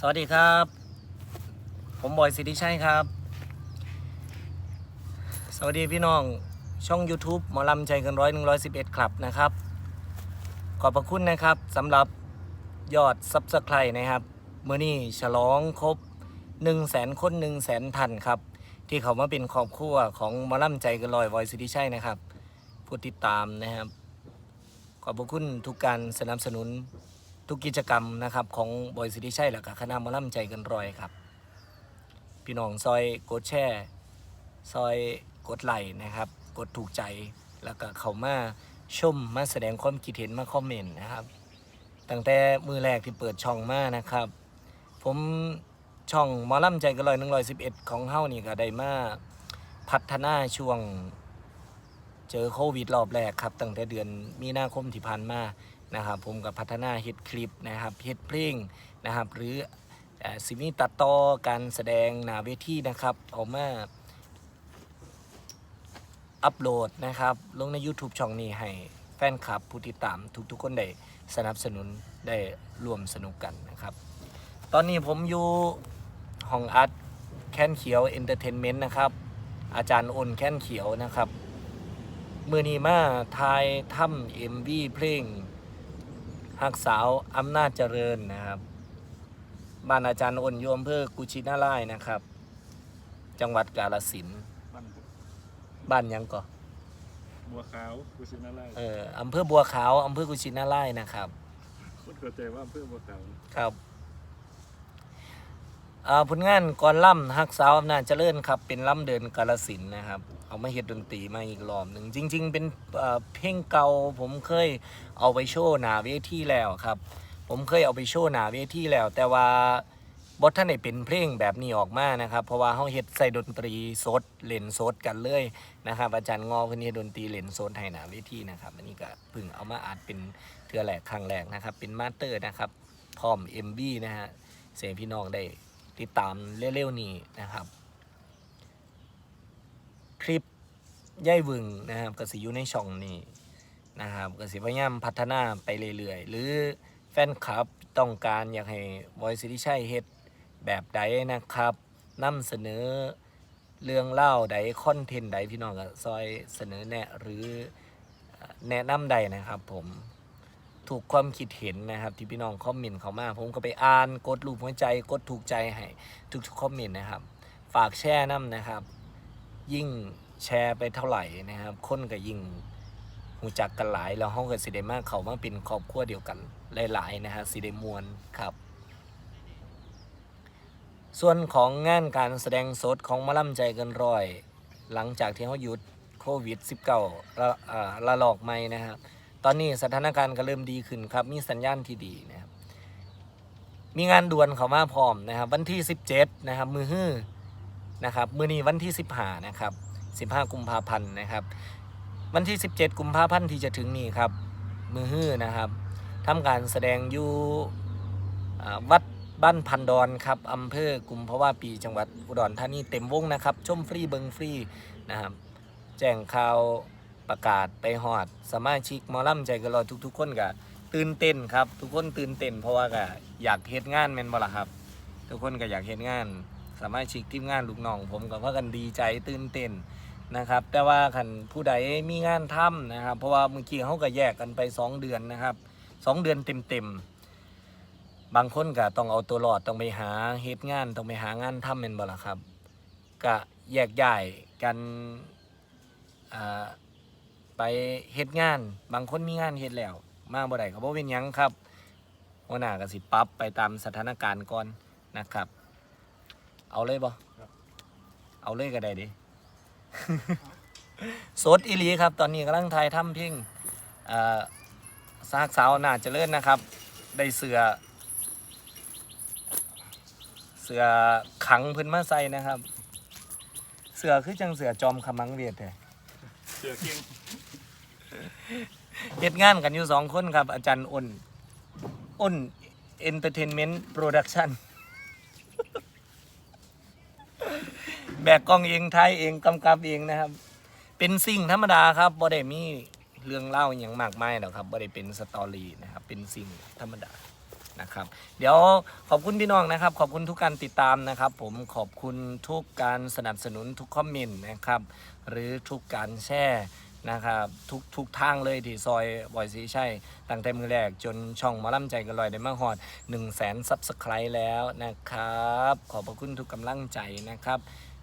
สวัสดีครับ ผมบอยสิทธิชัยครับ สวัสดีพี่น้องช่อง YouTube หมอลำใจเกันร้อยหนึ่งร้อยสิบเอ็ดคลับนะครับ ขอบพระคุณนะครับสำหรับยอดซับสไครต์นะครับเมื่อนี้ฉลองครบ1 0 0 0 0แสนคน1 0 0 0 0แสนทันครับ ที่เขามาเป็นครอบครัวของหมอลำใจเกันร้อยบอยสิทธิชัยนะครับ ผู้ติดตามนะครับ ขอบพระคุณทุกการสนับสนุน ทุกกิจกรรมนะครับของบอยสิทธิชัยและก็คณะมอลำใจเกันรอยครับ พี่น้องซอยกดแชร์ซอยกดไลค์นะครับ กดถูกใจแล้วก็เขามาชมมาแสดงความคิดเห็นมาคอมเมนต์นะครับ ตั้งแต่มือแรกที่เปิดช่องมานะครับ ผมช่องมอลำใจเกันรอยหนึ่งร้อยสิบเอ็ดของเฮ้านี่ก็ได้มาพัฒนาช่วง เจอโควิดรอบแรกครับตั้งแต่เดือนมีนาคมที่ผ่านมา นะครับผมกับพัฒนาเฮ็ดคลิปนะครับเฮ็ดเพลงนะครับหรือเอ่อสิมีตัดต่อการแสดงหน้าเวทีนะครับเอามาอัปโหลดนะครับลงใน YouTube ช่องนี้ให้แฟนคลับผู้ติดตามทุกๆคนได้สนับสนุนได้ร่วมสนุกกันนะครับ ตอนนี้ผมอยู่ห้องอัดแค้นเขียวเอนเตอร์เทนเมนต์นะครับ อาจารย์อ้นแค้นเขียวนะครับ มือนีมาทายถ้ำเอ็มวีเพลง หักสาวอำนาจเจริญนะครับบ้านอาจารย์อ้นโยมเพื่อกุชินาไล่ายนะครับ จังหวัดกาลสินธุ์บ้านบ้านหยังก่อบัวขาวกุชินาไลเอออำเภอบัวขาวอำเภอกุชินาไล่ายนะครับคุณเข้าใจว่าอำเพื่อบัวขาวครับอ่า ผลงานก่อนล่ำฮักสาวอำนาจเจริญครับ เป็นล่ำเดินกาลสินนะครับ เอามาเฮ็ดดนตรีมาอีกรอบหนึ่งจริง ๆ เป็นเอ่อเพลงเก่าผมเคยเอาไปโชว์หน้าเวทีแล้วครับ ผมเคยเอาไปโชว์หน้าเวทีแล้ว แต่ว่าบทท่านได้เป็นเพลงแบบนี้ออกมานะครับ เพราะว่าเฮาเฮ็ดใส่ดนตรีสดเล่นสดกันเลยนะครับ อาจารย์งอเพิ่นเฮ็ดดนตรีเล่นสดให้หน้าเวทีนะครับอันนี้ก็เพิ่งเอามาอัดเป็นเทือแรกครั้งแรกนะครับ เป็นมาสเตอร์นะครับพร้อม MB นะฮะเสียงพี่น้องได้ ติดตามเร็วๆนี้นะครับ คลิปย่ายวึงนะครับกสิอยู่ในช่องนี้นะครับกสิพยายามพัฒนาไปเรื่อยๆ หรือแฟนคลับต้องการอยากให้บอยสิริชัยเฮ็ดแบบใดนะครับนำเสนอเรื่องเล่าใดคอนเทนต์ใดพี่น้องก็ซอยเสนอแนะหรือเอ่อแนะนำใดนะครับผม ถูกความคิดเห็นนะครับ ที่พี่น้องคอมเมนต์เขามาผมก็ไปอ่านกดรูปหัวใจกดถูกใจให้ทุกๆคอมเมนต์นะครับ ฝากแชร์น้ำนะครับ ยิ่งแชร์ไปเท่าไหร่นะครับ คนก็ยิ่งหูจักกันหลายแล้วห้องกับสิเดมากเขามาเป็นครอบครัวเดียวกันหลายๆนะฮะสิเดมวนครับ ส่วนของงานการแสดงสดของมะล่ำใจเกันร้อย หลังจากที่เขาหยุดโควิด -19 ระอ่าระลอกใหม่นะครับ ตอนนี้สถานการณ์ก็เริ่มดีขึ้นครับ มีสัญญาณที่ดีนะครับ มีงานด่วนเขามาพร้อมนะครับ วันที่ 17 นะครับ มือฮื้อนะครับ มือนี้วันที่ 15 นะครับ 15 กุมภาพันธ์นะครับ วันที่ 17 กุมภาพันธ์ที่จะถึงนี้ครับ มือฮื้อนะครับทำการแสดงอยู่วัดบ้านพันดอนครับอำเภอกุมภาวะปีจังหวัดอุดรธานีเต็มวงนะครับ ชมฟรีเบิงฟรีนะครับ แจ้งข่าว ประกาศไปฮอด สมาชิกหมอลำใจกันรอทุก ๆ คนก็ตื่นเต้นครับ ทุกคนตื่นเต้นเพราะว่าก็อยากเฮ็ดงานแม่นบ่ล่ะครับ ทุกคนก็อยากเฮ็ดงาน สมาชิกทีมงานลูกน้อง ผมก็พากันดีใจตื่นเต้นนะครับ แต่ว่าคันผู้ใดมีงานทำนะครับ เพราะว่าเมื่อกี้เขาก็แยกกันไป 2 เดือนนะครับ 2 เดือนเต็มๆบางคนก็ต้องเอาตัวรอดต้องไปหาเฮ็ดงานต้องไปหางานทำแม่นบ่ล่ะครับก็แยกย้ายกันอ่า ไปเฮ็ดงาน บางคนมีงานเฮ็ดแล้ว มาบ่ได้ก็บ่เป็นหยังครับหัวหน้าก็สิปรับไปตามสถานการณ์ก่อนนะครับ เอาเลยบ่เอาเลยก็ได้ดิ สดอีหลีครับ ตอนนี้กำลังถ่ายทำเพลงอ่าซากสาวน่าเจริญนะครับ ได้เสือ เสือขังเพิ่นมาใส่นะครับ เสือคือจังเสือจอมขมังเวียดแท้ เสือเก่ง เฮ็ดงานกันอยู่สองคนครับ อาจารย์อ้นอ้นเอนเตอร์เทนเมนต์โปรดักชั่นแบกกล้องเองถ่ายเองกำกับเองนะครับ เป็นสิ่งธรรมดาครับบ่ได้มีเรื่องเล่าอย่างมากมายหรอกครับบ่ได้เป็นสตอรี่นะครับ เป็นสิ่งธรรมดานะครับ เดี๋ยวขอบคุณพี่น้องนะครับ ขอบคุณทุกการติดตามนะครับ ผมขอบคุณทุกการสนับสนุนทุกคอมเมนต์นะครับ หรือทุกการแชร์ นะครับทุกทุกทางเลยที่ซอยบอยสีใช่ตั้งแต่มือแรกจนช่องมาล่ำใจกันลอยได้มาฮอด1 0 0 0 0แสนซับสไครต์แล้วนะครับ ขอบพระคุณทุกกำลังใจนะครับ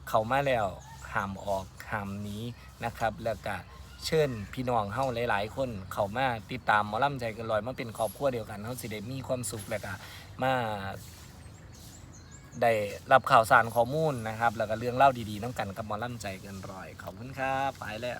เข้ามาแล้วห้ามออกห้ามหนี้นะครับ แล้วก็เชิญพี่น้องเฮาหลาย ๆ คนเข้ามาติดตามมอลำใจกันลอยมาเป็นครอบครัวเดียวกันเฮาสิได้มีความสุขแล้วก็มาได้รับข่าวสารข้อมูลนะครับ แล้วก็เรื่องเล่าดีๆน้ำกันกับมอลล่ำใจเกันรอย ขอบคุณครับ ไปแล้ว